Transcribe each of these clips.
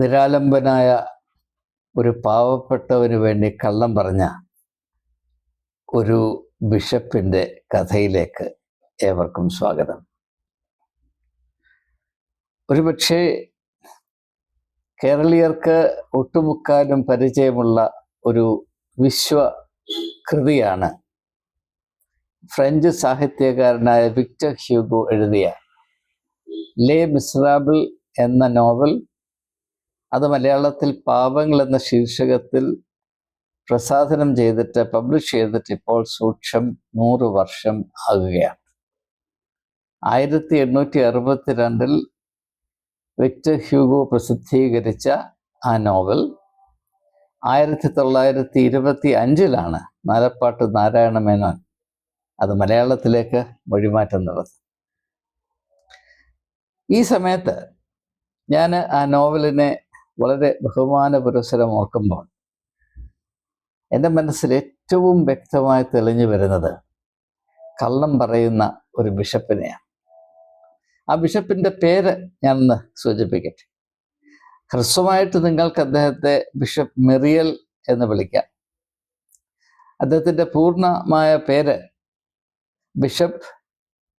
നിരാലംബനായ ഒരു പാവപ്പെട്ടവന് വേണ്ടി കള്ളം പറഞ്ഞ ഒരു ബിഷപ്പിന്റെ കഥയിലേക്ക് ഏവർക്കും സ്വാഗതം. ഒരുപക്ഷെ കേരളീയർക്ക് ഒട്ടുമുക്കാലും പരിചയമുള്ള ഒരു വിശ്വ കൃതിയാണ് ഫ്രഞ്ച് സാഹിത്യകാരനായ വിക്ടർ ഹ്യൂഗോ എഴുതിയ ലേ മിസറാബിൾ എന്ന നോവൽ അത് മലയാളത്തിൽ പാപങ്ങൾ എന്ന ശീർഷകത്തിൽ പ്രസാധനം ചെയ്തിട്ട് പബ്ലിഷ് ചെയ്തിട്ട് ഇപ്പോൾ സൂക്ഷം നൂറ് വർഷം ആകുകയാണ്. ആയിരത്തി എണ്ണൂറ്റി അറുപത്തി രണ്ടിൽ വിക്ടർ ഹ്യൂഗോ പ്രസിദ്ധീകരിച്ച ആ നോവൽ ആയിരത്തി തൊള്ളായിരത്തി ഇരുപത്തി അഞ്ചിലാണ് നാലപ്പാട്ട് നാരായണ മേനോൻ അത് മലയാളത്തിലേക്ക് മൊഴിമാറ്റം നടത്തി ഈ സമയത്ത് ഞാൻ ആ നോവലിനെ വളരെ ബഹുമാന പുരസ്സരം ഓർക്കുമ്പോൾ എന്റെ മനസ്സിൽ ഏറ്റവും വ്യക്തമായി തെളിഞ്ഞു വരുന്നത് കള്ളം പറയുന്ന ഒരു ബിഷപ്പിനെയാണ്. ആ ബിഷപ്പിന്റെ പേര് ഞാനൊന്ന് സൂചിപ്പിക്കട്ടെ. ഹ്രസ്വമായിട്ട് നിങ്ങൾക്ക് അദ്ദേഹത്തെ ബിഷപ്പ് മെറിയൽ എന്ന് വിളിക്കാം. അദ്ദേഹത്തിന്റെ പൂർണമായ പേര് bishop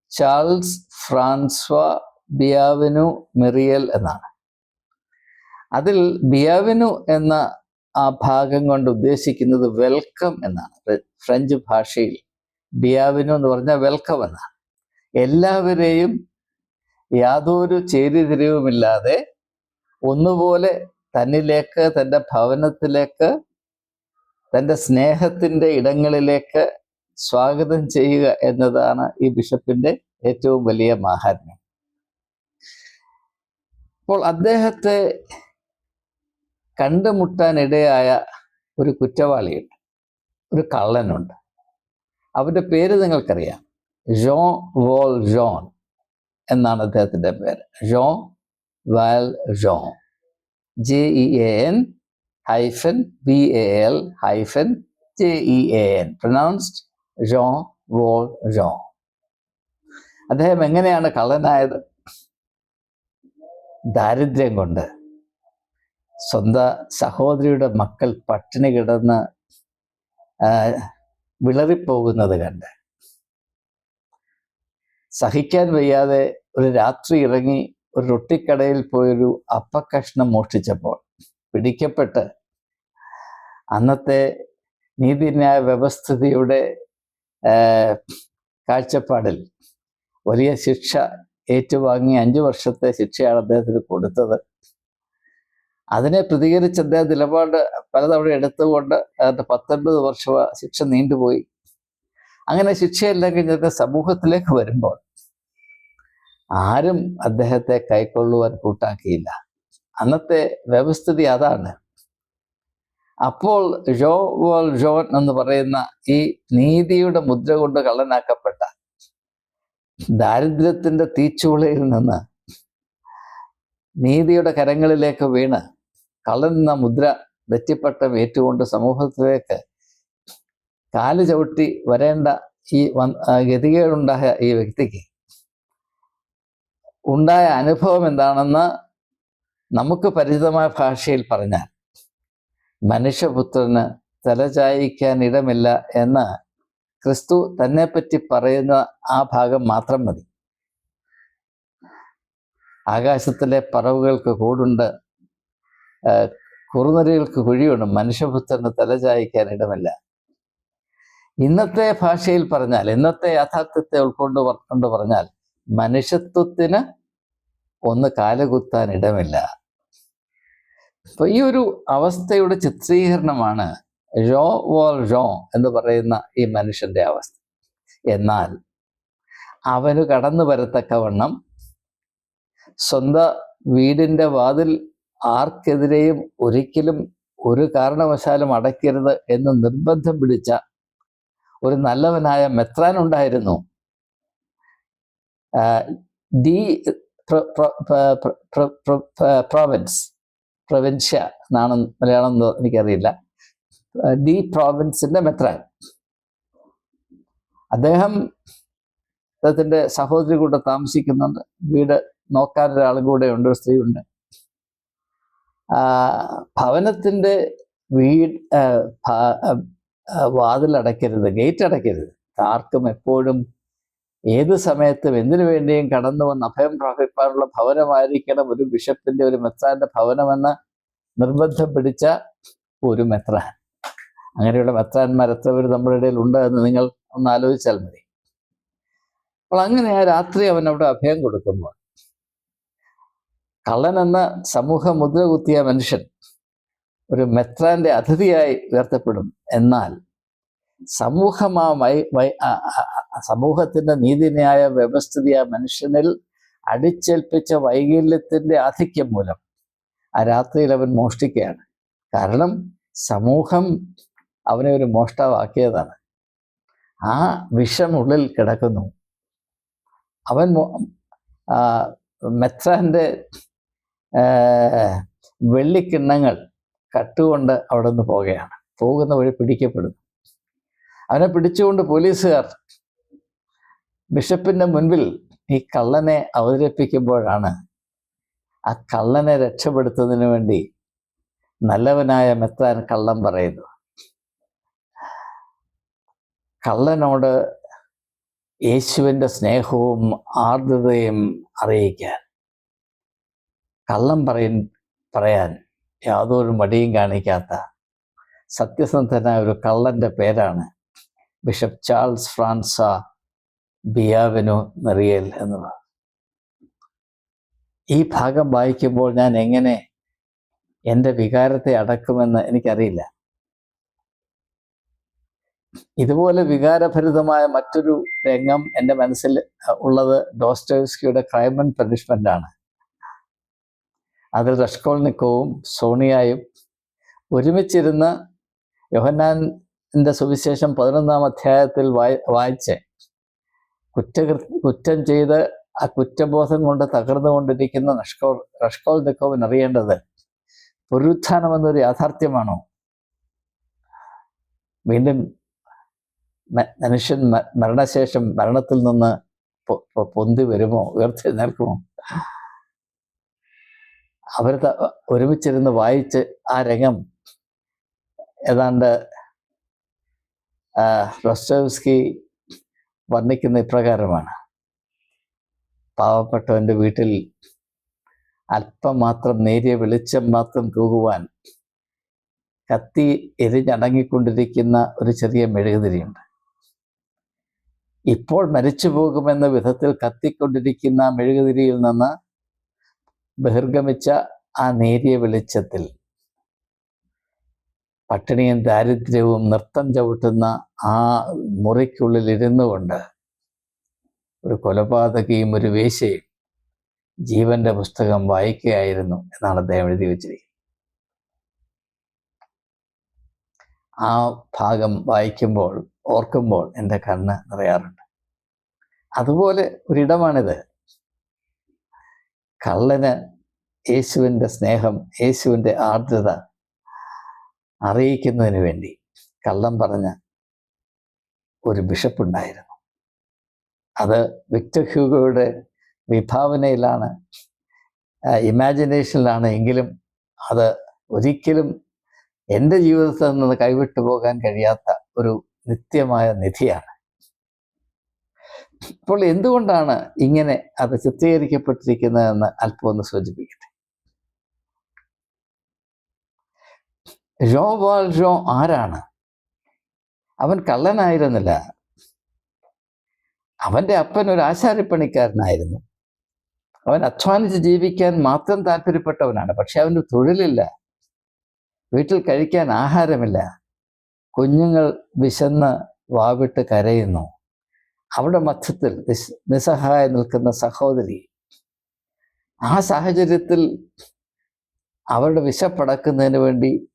Charles Francois Bienvenu Myriel എന്നാണ്. അതിൽ ബിയാവിനു എന്ന ആ ഭാഗം കൊണ്ട് ഉദ്ദേശിക്കുന്നത് വെൽക്കം എന്നാണ്. ഫ്രഞ്ച് ഭാഷയിൽ ബിയാവിനു എന്ന് പറഞ്ഞാൽ വെൽക്കം എന്നാണ്. എല്ലാവരെയും യാതൊരു ചേരിതിരിവുമില്ലാതെ ഒന്നുപോലെ തന്നിലേക്ക് തന്റെ ഭവനത്തിലേക്ക് തന്റെ സ്നേഹത്തിന്റെ ഇടങ്ങളിലേക്ക് സ്വാഗതം ചെയ്യുക എന്നതാണ് ഈ ബിഷപ്പിന്റെ ഏറ്റവും വലിയ മാഹാത്മ്യം. അപ്പോൾ അദ്ദേഹത്തെ കണ്ടുമുട്ടാനിടയായ ഒരു കുറ്റവാളിയുണ്ട്. ഒരു കള്ളനുണ്ട്. അവന്റെ പേര് നിങ്ങൾക്കറിയാം. ജോൺ വോൾ ജോൺ എന്നാണ് അദ്ദേഹത്തിന്റെ പേര്. Jean Valjean J E A N hyphen B A L hyphen J E A N pronounced Jean Valjean അദ്ദേഹം എങ്ങനെയാണ് കള്ളനായത്? ദാരിദ്ര്യം കൊണ്ട് സ്വന്തം സഹോദരിയുടെ മക്കൾ പട്ടിണി കിടന്ന് വിളറിപ്പോകുന്നത് കണ്ട്. സഹിക്കാൻ വയ്യാതെ ഒരു രാത്രി ഇറങ്ങി ഒരു റൊട്ടിക്കടയിൽ പോയൊരു അപ്പക്കഷ്ണം മോഷ്ടിച്ചപ്പോൾ പിടിക്കപ്പെട്ട് അന്നത്തെ നീതിന്യായ വ്യവസ്ഥിതിയുടെ കാഴ്ചപ്പാടിൽ വലിയ ശിക്ഷ ഏറ്റുവാങ്ങി അഞ്ചു വർഷത്തെ ശിക്ഷയാണ് അദ്ദേഹത്തിന് കൊടുത്തത്. അതിനെ പ്രതികരിച്ച് അദ്ദേഹം നിലപാട് പലതവണ എടുത്തുകൊണ്ട് അതിന്റെ പത്തൊൻപത് വർഷ ശിക്ഷ നീണ്ടുപോയി. അങ്ങനെ ശിക്ഷയെല്ലാം കഴിഞ്ഞൊക്കെ സമൂഹത്തിലേക്ക് വരുമ്പോൾ ആരും അദ്ദേഹത്തെ കൈക്കൊള്ളുവാൻ കൂട്ടാക്കിയില്ല. അന്നത്തെ വ്യവസ്ഥിതി അതാണ്. അപ്പോൾ ജോ വോൾ ജോൺ എന്ന് പറയുന്ന ഈ നീതിയുടെ മുദ്ര കൊണ്ട് കള്ളനാക്കപ്പെട്ട ദാരിദ്ര്യത്തിന്റെ തീച്ചുളയിൽ നിന്ന് നീതിയുടെ കരങ്ങളിലേക്ക് വീണ് എന്ന മുദ്ര നെറ്റിപ്പട്ടം ഏറ്റുകൊണ്ട് സമൂഹത്തിലേക്ക് കാൽ ചവിട്ടി വരേണ്ട ഈ ഗതികേടുണ്ടായ ഈ വ്യക്തിക്ക് ഉണ്ടായ അനുഭവം എന്താണെന്ന് നമുക്ക് പരിചിതമായ ഭാഷയിൽ പറഞ്ഞാൽ മനുഷ്യപുത്രന് തലചായിക്കാൻ ഇടമില്ല എന്ന് ക്രിസ്തു തന്നെ പറയുന്ന ആ ഭാഗം മാത്രം മതി. ആകാശത്തിലെ പറവുകൾക്ക് കൂടുണ്ട്. കുറുനരികൾക്ക് കുഴിയുണ്ട്. മനുഷ്യപുത്രന് തലചായിക്കാൻ ഇടമല്ല. ഇന്നത്തെ ഭാഷയിൽ പറഞ്ഞാൽ ഇന്നത്തെ യാഥാർത്ഥ്യത്തെ ഉൾക്കൊണ്ട് കൊണ്ട് പറഞ്ഞാൽ മനുഷ്യത്വത്തിന് ഒന്ന് കാലുകുത്താൻ ഇടമില്ല. അപ്പൊ ഈ ഒരു അവസ്ഥയുടെ ചിത്രീകരണമാണ് ഴോ വോൾ ഴോ എന്ന് പറയുന്ന ഈ മനുഷ്യന്റെ അവസ്ഥ. എന്നാൽ അവന് കടന്നു വരത്തക്കവണ്ണം സ്വന്തം വീടിന്റെ വാതിൽ ആർക്കെതിരെയും ഒരിക്കലും ഒരു കാരണവശാലും അടയ്ക്കരുത് എന്ന് നിർബന്ധം പിടിച്ച ഒരു നല്ലവനായ മെത്രാൻ ഉണ്ടായിരുന്നു. ഡി പ്രൊവിൻസ് പ്രൊവിൻഷ്യ എന്നാണ് മലയാളം എനിക്കറിയില്ല. ഡി പ്രോവിൻസിന്റെ മെത്രാൻ. അദ്ദേഹം അദ്ദേഹത്തിന്റെ സഹോദരി കൂടെ താമസിക്കുന്നുണ്ട്. വീട് നോക്കാൻ ഒരാളും കൂടെ ഉണ്ട് ഒരു സ്ത്രീ ഉണ്ട് ഭവനത്തിന്റെ വീട് വാതിലടയ്ക്കരുത് ഗേറ്റ് അടയ്ക്കരുത്. ആർക്കും എപ്പോഴും ഏത് സമയത്തും എന്തിനു വേണ്ടിയും കടന്നു വന്ന് അഭയം പ്രാപിപ്പാനുള്ള ഭവനമായിരിക്കണം ഒരു ബിഷപ്പിന്റെ ഒരു മെത്രാന്റെ ഭവനമെന്ന് നിർബന്ധം പിടിച്ച ഒരു മെത്രാൻ. അങ്ങനെയുള്ള മെത്രാന്മാർ എത്ര പേര് നമ്മുടെ ഇടയിൽ ഉണ്ട് എന്ന് നിങ്ങൾ ഒന്ന് ആലോചിച്ചാൽ മതി. അപ്പോൾ അങ്ങനെ ആ രാത്രി അവൻ അവിടെ അഭയം കൊടുക്കുമ്പോൾ കള്ളൻ എന്ന സമൂഹ മുദ്ര കുത്തിയ മനുഷ്യൻ ഒരു മെത്രാന്റെ അതിഥിയായി ഉയർത്തപ്പെടും. എന്നാൽ സമൂഹമാ വൈ വൈ ആ- ആ- ആ- സമൂഹത്തിന്റെ നീതിന്യായ വ്യവസ്ഥിതി ആ മനുഷ്യനിൽ അടിച്ചേൽപ്പിച്ച വൈകല്യത്തിന്റെ ആധിക്യം മൂലം ആ രാത്രിയിൽ അവൻ മോഷ്ടിക്കുകയാണ്. കാരണം സമൂഹം അവനെ ഒരു മോഷ്ടാവാക്കിയതാണ്. ആ വിഷം ഉള്ളിൽ കിടക്കുന്നു. അവൻ മെത്രാന്റെ വെള്ളിക്കിണ്ണങ്ങൾ കട്ടുകൊണ്ട് അവിടെ നിന്ന് പോകുകയാണ് പോകുന്ന വഴി പിടിക്കപ്പെടുന്നു. അവനെ പിടിച്ചുകൊണ്ട് പോലീസുകാർ ബിഷപ്പിന്റെ മുൻപിൽ ഈ കള്ളനെ അവതരിപ്പിക്കുമ്പോഴാണ് ആ കള്ളനെ രക്ഷപ്പെടുത്തുന്നതിന് വേണ്ടി നല്ലവനായ മെത്താൻ കള്ളം പറയുന്നു കള്ളനോട് യേശുവിന്റെ സ്നേഹവും ആർദ്രതയും അറിയിക്കാൻ കള്ളം പറയ പറയാൻ യാതൊരു മടിയും കാണിക്കാത്ത സത്യസന്ധനായ ഒരു കള്ളന്റെ പേരാണ് ബിഷപ്പ് ചാൾസ് ഫ്രാൻസ ബിയാവിനു നെറിയൽ എന്നുള്ളത് ഈ ഭാഗം വായിക്കുമ്പോൾ ഞാൻ എങ്ങനെ എന്റെ വികാരത്തെ അടക്കുമെന്ന് എനിക്കറിയില്ല. ഇതുപോലെ വികാരഭരിതമായ മറ്റൊരു രംഗം എന്റെ മനസ്സിൽ ഉള്ളത് ഡോസ്റ്റോവ്സ്കിയുടെ ക്രൈം ആൻഡ് പനിഷ്മെന്റ് ആണ് അതിൽ റഷ്കോൾനിക്കോവും സോണിയായും ഒരുമിച്ചിരുന്ന് യോഹന്നാന്റെ സുവിശേഷം പതിനൊന്നാം അധ്യായത്തിൽ വായി വായിച്ച് കുറ്റകൃ കുറ്റം ചെയ്ത് ആ കുറ്റബോധം കൊണ്ട് തകർന്നുകൊണ്ടിരിക്കുന്ന നഷ്കോൾ റഷ്കോൾ നിക്കോവിൻ അറിയേണ്ടത് പുനരുത്ഥാനം എന്നൊരു യാഥാർത്ഥ്യമാണോ? വീണ്ടും മനുഷ്യൻ മരണശേഷം മരണത്തിൽ നിന്ന് പൊന്തി വരുമോ? ഉയർത്തെഴുന്നേൽക്കുമോ അവർ ഒരുമിച്ചിരുന്ന് വായിച്ച് ആ രംഗം ഏതാണ്ട് റോസ്റ്റോവ്സ്കി വർണിക്കുന്ന ഇപ്രകാരമാണ്. പാവപ്പെട്ടവന്റെ വീട്ടിൽ അല്പം മാത്രം നേരിയ വെളിച്ചം മാത്രം തൂകുവാൻ കത്തി എരിഞ്ഞടങ്ങിക്കൊണ്ടിരിക്കുന്ന ഒരു ചെറിയ മെഴുകുതിരിയുണ്ട്. ഇപ്പോൾ മരിച്ചു പോകുമെന്ന വിധത്തിൽ കത്തിക്കൊണ്ടിരിക്കുന്ന മെഴുകുതിരിയിൽ നിന്ന് ബഹിർഗമിച്ച ആ നേരിയ വെളിച്ചത്തിൽ പട്ടിണിയും ദാരിദ്ര്യവും നൃത്തം ചവിട്ടുന്ന ആ മുറിക്കുള്ളിൽ ഇരുന്നു കൊണ്ട് ഒരു കൊലപാതകയും ഒരു വേശയും ജീവന്റെ പുസ്തകം വായിക്കുകയായിരുന്നു എന്നാണ് അദ്ദേഹം എഴുതി വെച്ചിരിക്കുന്നത്. ആ ഭാഗം വായിക്കുമ്പോൾ ഓർക്കുമ്പോൾ എന്റെ കണ്ണ് നിറയാറുണ്ട്. അതുപോലെ ഒരിടമാണിത്. കള്ളന് യേശുവിന്റെ സ്നേഹം യേശുവിന്റെ ആർദ്രത അറിയിക്കുന്നതിന് വേണ്ടി കള്ളം പറഞ്ഞ ഒരു ബിഷപ്പുണ്ടായിരുന്നു. അത് വിക്ടർ ഹ്യൂഗോയുടെ വിഭാവനയിലാണ് ഇമാജിനേഷനിലാണ് എങ്കിലും അത് ഒരിക്കലും എന്റെ ജീവിതത്തിൽ നിന്ന് കൈവിട്ടു പോകാൻ കഴിയാത്ത ഒരു നിത്യമായ നിധിയാണ്. അപ്പോൾ എന്തുകൊണ്ടാണ് ഇങ്ങനെ അത് ചിത്രീകരിക്കപ്പെട്ടിരിക്കുന്നതെന്ന് അല്പം ഒന്ന് സൂചിപ്പിക്കട്ടെ. ജോ വാൾ ജോ ആരാണ്? അവൻ കള്ളനായിരുന്നില്ല. അവന്റെ അപ്പൻ ഒരു ആശാരിപ്പണിക്കാരനായിരുന്നു. അവൻ അധ്വാനിച്ച് ജീവിക്കാൻ മാത്രം താല്പര്യപ്പെട്ടവനാണ്. പക്ഷെ അവന് തൊഴിലില്ല. വീട്ടിൽ കഴിക്കാൻ ആഹാരമില്ല. കുഞ്ഞുങ്ങൾ വിശന്ന് വാവിട്ട് കരയുന്നു. അവിടെ മധ്യത്തിൽ നിസ് നിസ്സഹായ നിൽക്കുന്ന സഹോദരി. ആ സാഹചര്യത്തിൽ അവരുടെ വിശപ്പടക്കുന്നതിന് വേണ്ടി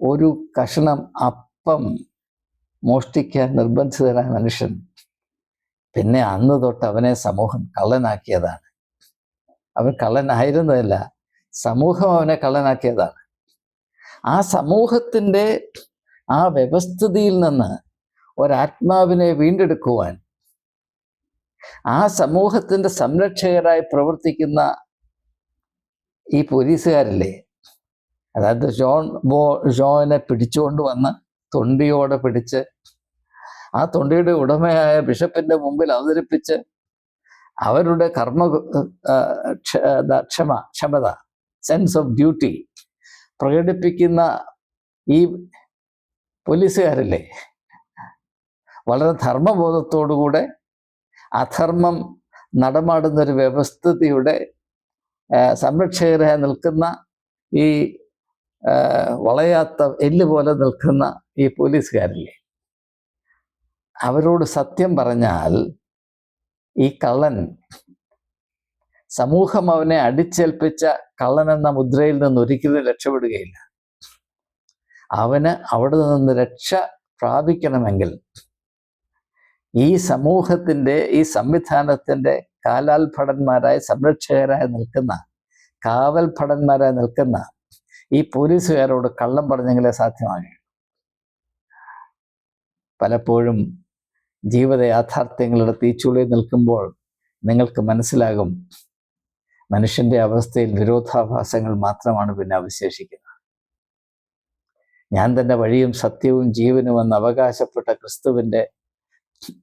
ഒരു കഷണം അപ്പം മോഷ്ടിക്കാൻ നിർബന്ധിതനായ മനുഷ്യൻ. പിന്നെ അന്ന് തൊട്ട് അവനെ സമൂഹം കള്ളനാക്കിയതാണ്. അവൻ കള്ളനായിരുന്നതല്ല സമൂഹം അവനെ കള്ളനാക്കിയതാണ്. ആ സമൂഹത്തിന്റെ ആ വ്യവസ്ഥിതിയിൽ നിന്ന് ഒരാത്മാവിനെ വീണ്ടെടുക്കുവാൻ ആ സമൂഹത്തിന്റെ സംരക്ഷകരായി പ്രവർത്തിക്കുന്ന ഈ പോലീസുകാരല്ലേ? അതായത് ജോൺ ബോ ജോനെ പിടിച്ചുകൊണ്ട് വന്ന് തൊണ്ടിയോടെ പിടിച്ച് ആ തൊണ്ടിയുടെ ഉടമയായ ബിഷപ്പിന്റെ മുമ്പിൽ അവതരിപ്പിച്ച് അവരുടെ കർമ്മ ക്ഷമ ക്ഷമത സെൻസ് ഓഫ് ഡ്യൂട്ടി പ്രകടിപ്പിക്കുന്ന ഈ പോലീസുകാരല്ലേ? വളരെ ധർമ്മബോധത്തോടുകൂടെ അധർമ്മം നടമാടുന്ന ഒരു വ്യവസ്ഥിതിയുടെ സംരക്ഷകരായി നിൽക്കുന്ന ഈ വളയാത്ത എല്ല് പോലെ നിൽക്കുന്ന ഈ പോലീസുകാരില്ലേ? അവരോട് സത്യം പറഞ്ഞാൽ ഈ കള്ളൻ സമൂഹം അവനെ അടിച്ചേൽപ്പിച്ച കള്ളൻ എന്ന മുദ്രയിൽ നിന്ന് ഒരിക്കലും രക്ഷപ്പെടുകയില്ല. അവന് അവിടെ നിന്ന് രക്ഷ പ്രാപിക്കണമെങ്കിൽ ഈ സമൂഹത്തിന്റെ ഈ സംവിധാനത്തിന്റെ കാലാൽ ഭടന്മാരായി സംരക്ഷകരായി നിൽക്കുന്ന കാവൽ ഭടന്മാരായി നിൽക്കുന്ന ഈ പോലീസുകാരോട് കള്ളം പറഞ്ഞെങ്കിലേ സാധ്യമാകും. പലപ്പോഴും ജീവിത യാഥാർത്ഥ്യങ്ങളുടെ തീച്ചുളി നിൽക്കുമ്പോൾ നിങ്ങൾക്ക് മനസ്സിലാകും മനുഷ്യന്റെ അവസ്ഥയിൽ വിരോധാഭാസങ്ങൾ മാത്രമാണ് പിന്നെ അവശേഷിക്കുന്നത്. ഞാൻ തന്നെ വഴിയും സത്യവും ജീവനും എന്ന് അവകാശപ്പെട്ട ക്രിസ്തുവിന്റെ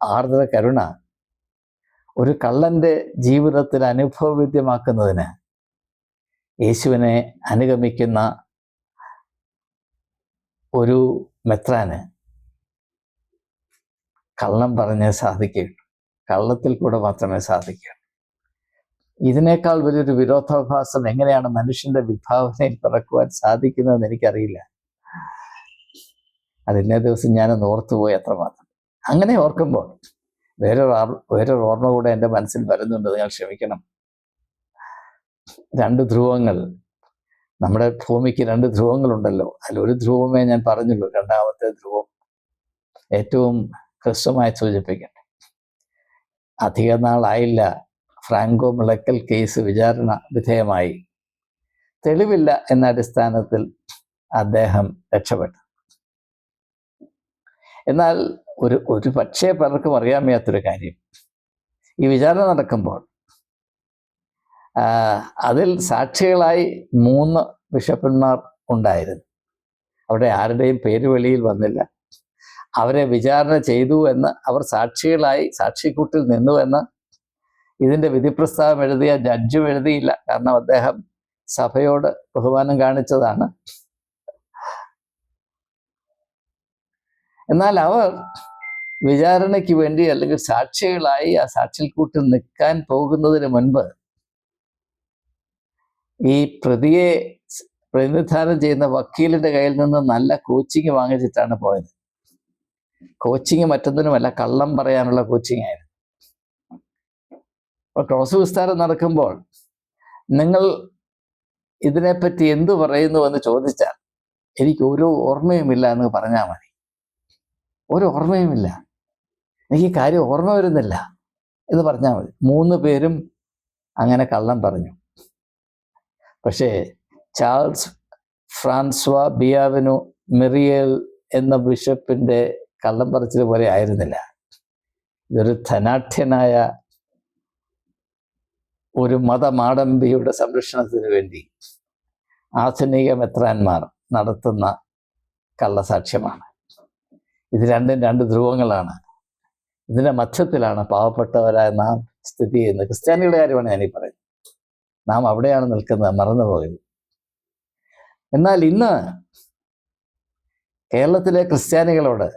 ആർദ്ര കരുണ ഒരു കള്ളന്റെ ജീവിതത്തിൽ അനുഭവവിദ്യമാക്കുന്നതിന് യേശുവിനെ അനുഗമിക്കുന്ന ഒരു മെത്രാന് കള്ളം പറഞ്ഞേ സാധിക്കുകയുള്ളൂ. കള്ളത്തിൽ കൂടെ മാത്രമേ സാധിക്കുകയുള്ളൂ. ഇതിനേക്കാൾ വലിയൊരു വിരോധാഭാസം എങ്ങനെയാണ് മനുഷ്യന്റെ വിഭാവനയിൽ പിറക്കുവാൻ സാധിക്കുന്നതെന്ന് എനിക്കറിയില്ല. അത് ഇന്നേ ദിവസം ഞാൻ ഓർത്തുപോയി അത്രമാത്രം. അങ്ങനെ ഓർക്കുമ്പോൾ വേറൊരു വേറൊരു ഓർമ്മ കൂടെ എന്റെ മനസ്സിൽ വരുന്നുണ്ട് നിങ്ങൾ ക്ഷമിക്കണം. രണ്ട് ധ്രുവങ്ങൾ നമ്മുടെ ഭൂമിക്ക് രണ്ട് ധ്രുവങ്ങളുണ്ടല്ലോ. അതിൽ ഒരു ധ്രുവമേ ഞാൻ പറഞ്ഞുള്ളൂ രണ്ടാമത്തെ ധ്രുവം ഏറ്റവും ഹ്രസ്വമായി സൂചിപ്പിക്കട്ടെ അധിക നാളായില്ല ഫ്രാങ്കോ മിളക്കൽ കേസ് വിചാരണ വിധേയമായി. തെളിവില്ല എന്ന അടിസ്ഥാനത്തിൽ അദ്ദേഹം രക്ഷപ്പെട്ടു. എന്നാൽ ഒരു ഒരു പക്ഷേ പലർക്കും അറിയാൻ വയ്യാത്തൊരു കാര്യം. ഈ വിചാരണ നടക്കുമ്പോൾ അതിൽ സാക്ഷികളായി മൂന്ന് ബിഷപ്പന്മാർ ഉണ്ടായിരുന്നു. അവിടെ ആരുടെയും പേര് വെളിയിൽ വന്നില്ല. അവരെ വിചാരണ ചെയ്തു എന്ന് അവർ സാക്ഷികളായി സാക്ഷിക്കൂട്ടിൽ നിന്നു എന്ന് ഇതിന്റെ വിധിപ്രസ്താവം എഴുതിയ ജഡ്ജും എഴുതിയില്ല. കാരണം അദ്ദേഹം സഭയോട് ബഹുമാനം കാണിച്ചതാണ്. എന്നാൽ അവർ വിചാരണയ്ക്ക് വേണ്ടി അല്ലെങ്കിൽ സാക്ഷികളായി ആ സാക്ഷിക്കൂട്ടിൽ നിൽക്കാൻ പോകുന്നതിന് മുൻപ് ഈ പ്രതിയെ പ്രതിനിധാനം ചെയ്യുന്ന വക്കീലിന്റെ കയ്യിൽ നിന്ന് നല്ല കോച്ചിങ് വാങ്ങിച്ചിട്ടാണ് പോയത്. കോച്ചിങ് മറ്റൊന്നിനുമല്ല കള്ളം പറയാനുള്ള കോച്ചിങ് ആയിരുന്നു. അപ്പോൾ ക്രോസ് വിസ്താരം നടക്കുമ്പോൾ നിങ്ങൾ ഇതിനെപ്പറ്റി എന്തു പറയുന്നു എന്ന് ചോദിച്ചാൽ എനിക്ക് ഒരു ഓർമ്മയുമില്ല എന്ന് പറഞ്ഞാൽ മതി. ഒരു ഓർമ്മയുമില്ല. എനിക്ക് ഈ കാര്യം ഓർമ്മ വരുന്നില്ല എന്ന് പറഞ്ഞാൽ മതി. മൂന്ന് പേരും അങ്ങനെ കള്ളം പറഞ്ഞു. പക്ഷേ ചാൾസ് ഫ്രാൻസ്വ ബിയാവിനു മെറിയൽ എന്ന ബിഷപ്പിന്റെ കള്ളം പറച്ചിൽ പോലെ ആയിരുന്നില്ല. ഇതൊരു ധനാഠ്യനായ ഒരു മതമാടമ്പിയുടെ സംരക്ഷണത്തിന് വേണ്ടി ആധുനിക മെത്രാന്മാർ നടത്തുന്ന കള്ളസാക്ഷ്യമാണ്. ഇത് രണ്ടും രണ്ട് ധ്രുവങ്ങളാണ്. ഇതിന്റെ മധ്യത്തിലാണ് പാവപ്പെട്ടവരായ നാം സ്ഥിതി ചെയ്യുന്നത്. ക്രിസ്ത്യാനികളുടെ കാര്യമാണ് ഞാനീ പറയുന്നത്. നാം അവിടെയാണ് നിൽക്കുന്നത് മറന്നു പോകരുത് എന്നാൽ ഇന്ന് കേരളത്തിലെ ക്രിസ്ത്യാനികളോട്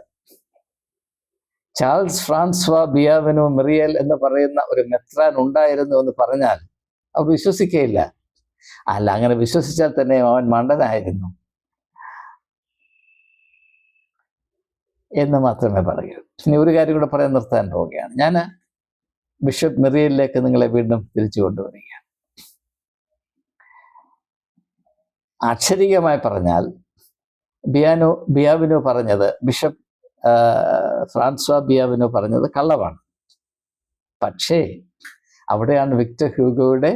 ചാൾസ് ഫ്രാൻസ്വ ബിയാവനു മെറിയൽ എന്ന് പറയുന്ന ഒരു മെത്രാൻ ഉണ്ടായിരുന്നു എന്ന് പറഞ്ഞാൽ അവർ വിശ്വസിക്കുകയില്ല. അല്ല അങ്ങനെ വിശ്വസിച്ചാൽ തന്നെ അവൻ മണ്ടനായിരുന്നു. എന്ന് മാത്രമേ പറയൂ. ഇനി ഒരു കാര്യം കൂടെ പറയാൻ നിർത്താൻ പോവുകയാണ്. ഞാൻ ബിഷപ്പ് മെറിയലിലേക്ക് നിങ്ങളെ വീണ്ടും തിരിച്ചു കൊണ്ടുവരികയാണ്. അക്ഷരികമായി പറഞ്ഞാൽ ബിയാനോ ബിയാവിനോ പറഞ്ഞത് ബിഷപ്പ് ഫ്രാൻസ്വ ബിയാവിനോ പറഞ്ഞത് കള്ളമാണ്. പക്ഷേ അവിടെയാണ് വിക്ടർ ഹ്യൂഗോയുടെ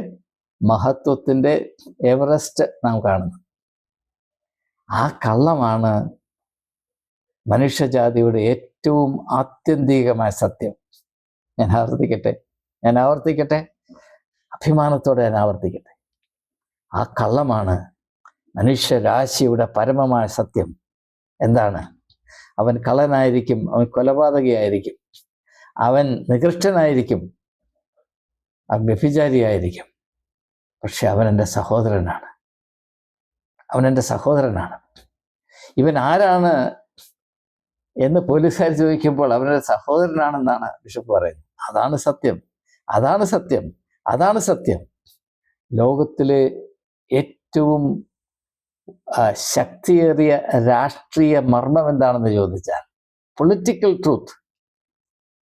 മഹത്വത്തിന്റെ എവറസ്റ്റ് നാം കാണുന്നത്. ആ കള്ളമാണ് മനുഷ്യജാതിയുടെ ഏറ്റവും ആത്യന്തികമായ സത്യം. ഞാൻ ആവർത്തിക്കട്ടെ? ഞാൻ ആവർത്തിക്കട്ടെ? അഭിമാനത്തോടെ ഞാൻ ആവർത്തിക്കട്ടെ? ആ കള്ളമാണ് മനുഷ്യരാശിയുടെ പരമമായ സത്യം. എന്താണ്? അവൻ കള്ളനായിരിക്കും അവൻ കൊലപാതകയായിരിക്കും അവൻ നികൃഷ്ടനായിരിക്കും അവൻ വ്യഭിചാരിയായിരിക്കും. പക്ഷെ അവൻ എന്റെ സഹോദരനാണ്. അവൻ എന്റെ സഹോദരനാണ്. ഇവൻ ആരാണ് എന്ന് പോലീസുകാർ ചോദിക്കുമ്പോൾ അവരുടെ സഹോദരനാണെന്നാണ് ബിഷപ്പ് പറയുന്നത്. അതാണ് സത്യം. അതാണ് സത്യം. അതാണ് സത്യം. ലോകത്തിലെ ഏറ്റവും ശക്തിയേറിയ രാഷ്ട്രീയ മർമ്മം എന്താണെന്ന് ചോദിച്ചാൽ പൊളിറ്റിക്കൽ ട്രൂത്ത്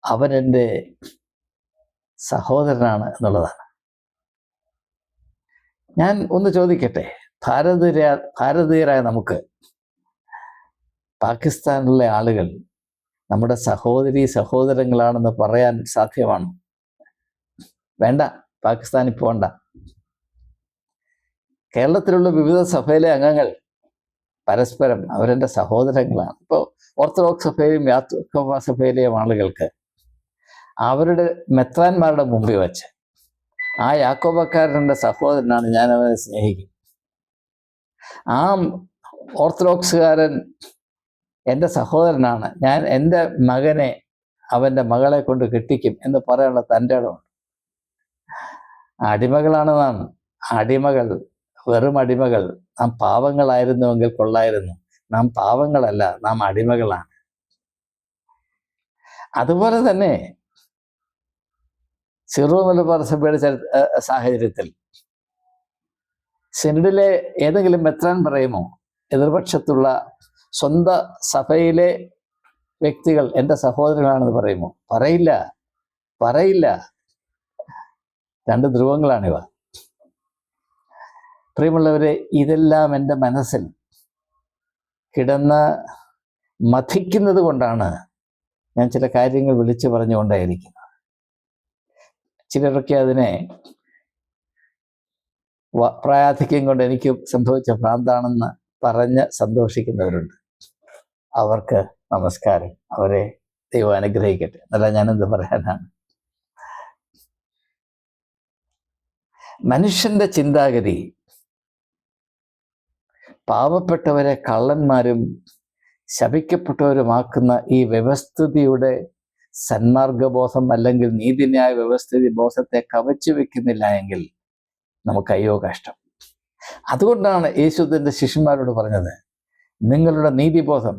അവനെന്റെ സഹോദരനാണ് എന്നുള്ളതാണ്. ഞാൻ ഒന്ന് ചോദിക്കട്ടെ? ഭാരതീയ ഭാരതീയരായ നമുക്ക് പാകിസ്ഥാനിലെ ആളുകൾ നമ്മുടെ സഹോദരി സഹോദരങ്ങളാണെന്ന് പറയാൻ സാധ്യമാണ്. വേണ്ട പാകിസ്ഥാനിൽ പോകണ്ട കേരളത്തിലുള്ള വിവിധ സഭയിലെ അംഗങ്ങൾ പരസ്പരം അവരെന്റെ സഹോദരങ്ങളാണ്. ഇപ്പോൾ ഓർത്തഡോക്സ് സഭയിലെയും യാത്രോക്ക സഭയിലെയും ആളുകൾക്ക് അവരുടെ മെത്രാന്മാരുടെ മുമ്പിൽ വച്ച് ആ യാക്കോബക്കാരന്റെ സഹോദരനാണ് ഞാൻ അവനെ സ്നേഹിക്കും. ആ ഓർത്തഡോക്സുകാരൻ എന്റെ സഹോദരനാണ്. ഞാൻ എന്റെ മകനെ അവന്റെ മകളെ കൊണ്ട് കെട്ടിക്കും എന്ന് പറയാനുള്ള തന്റെ ഇടമുണ്ട് അടിമകളാണ് അടിമകൾ വെറും അടിമകൾ. നാം പാവങ്ങളായിരുന്നുവെങ്കിൽ കൊള്ളായിരുന്നു. നാം പാവങ്ങളല്ല നാം അടിമകളാണ്. അതുപോലെ തന്നെ സിറോ മലബാർ സഭയുടെ ചരി- സാഹചര്യത്തിൽ സിനഡിലെ ഏതെങ്കിലും മെത്രാൻ പറയുമോ? എതിർപക്ഷത്തുള്ള സ്വന്തം സഭയിലെ വ്യക്തികൾ എന്റെ സഹോദരനാണെന്ന് പറയുമോ? പറയില്ല. പറയില്ല. രണ്ട് ധ്രുവങ്ങളാണിവ പ്രിയമുള്ളവരെ ഇതെല്ലാം എന്റെ മനസ്സിൽ കിടന്ന് മഥിക്കുന്നത് കൊണ്ടാണ് ഞാൻ ചില കാര്യങ്ങൾ വിളിച്ചു പറഞ്ഞുകൊണ്ടായിരിക്കുന്നത്. ചിലരൊക്കെ അതിനെ പ്രായാധിക്യം കൊണ്ട് എനിക്ക് സംഭവിച്ച ഭ്രാന്താണെന്ന് പറഞ്ഞ് സന്തോഷിക്കുന്നവരുണ്ട്. അവർക്ക് നമസ്കാരം. അവരെ ദൈവം അനുഗ്രഹിക്കട്ടെ. എന്നല്ല ഞാനെന്ത് പറയാനാണ്? മനുഷ്യന്റെ ചിന്താഗതി പാവപ്പെട്ടവരെ കള്ളന്മാരും ശപിക്കപ്പെട്ടവരുമാക്കുന്ന ഈ വ്യവസ്ഥിതിയുടെ സന്മാർഗബോധം അല്ലെങ്കിൽ നീതിന്യായ വ്യവസ്ഥിതി ബോധത്തെ കവച്ചു വെക്കുന്നില്ല എങ്കിൽ നമുക്ക് അയ്യോ കഷ്ടം. അതുകൊണ്ടാണ് യേശുദന്റെ ശിഷ്യന്മാരോട് പറഞ്ഞത് നിങ്ങളുടെ നീതിബോധം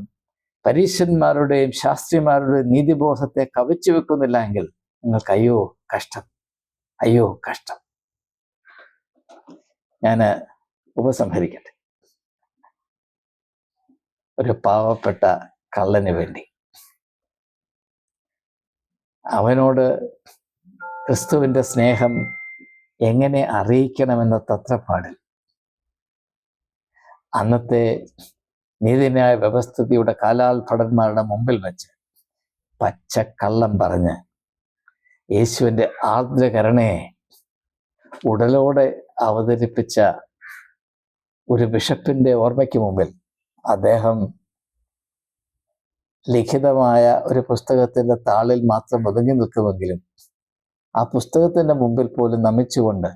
പരീശന്മാരുടെയും ശാസ്ത്രിമാരുടെയും നീതിബോധത്തെ കവച്ചു വെക്കുന്നില്ല എങ്കിൽ നിങ്ങൾക്ക് അയ്യോ കഷ്ടം. അയ്യോ കഷ്ടം. ഞാൻ ഉപസംഹരിക്കട്ടെ. ഒരു പാവപ്പെട്ട കള്ളന് വേണ്ടി. അവനോട് ക്രിസ്തുവിന്റെ സ്നേഹം എങ്ങനെ അറിയിക്കണമെന്ന തത്രപ്പാടിൽ അന്നത്തെ നീതിന്യായ വ്യവസ്ഥിതിയുടെ കാലാൽഭടന്മാരുടെ മുമ്പിൽ വെച്ച് പച്ചക്കള്ളം പറഞ്ഞ് യേശുവിന്റെ ആർദ്രകരണയെ ഉടലോടെ അവതരിപ്പിച്ച ഒരു ബിഷപ്പിന്റെ ഓർമ്മയ്ക്ക് മുമ്പിൽ അദ്ദേഹം ലിഖിതമായ ഒരു പുസ്തകത്തിന്റെ താളിൽ മാത്രം ഒതുങ്ങി നിൽക്കുമെങ്കിലും ആ പുസ്തകത്തിന്റെ മുമ്പിൽ പോലും നമിച്ചുകൊണ്ട്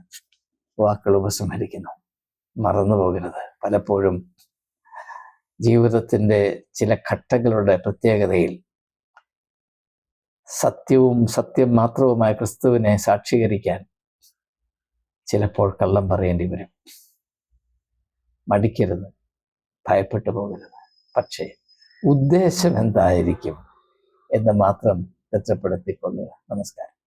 വാക്കുകൾ ഉപസംഹരിക്കുന്നു. മറന്നു പോകരുത് പലപ്പോഴും ജീവിതത്തിന്റെ ചില ഘട്ടങ്ങളുടെ പ്രത്യേകതയിൽ സത്യവും സത്യം മാത്രവുമായ ക്രിസ്തുവിനെ സാക്ഷീകരിക്കാൻ ചിലപ്പോൾ കള്ളം പറയേണ്ടി വരും. മടിക്കരുത്. ഭയപ്പെട്ടു പോകരുത്. പക്ഷേ ഉദ്ദേശം എന്തായിരിക്കും എന്ന് മാത്രം തെറ്റപ്പെടുത്തിക്കൊള്ളുക നമസ്കാരം.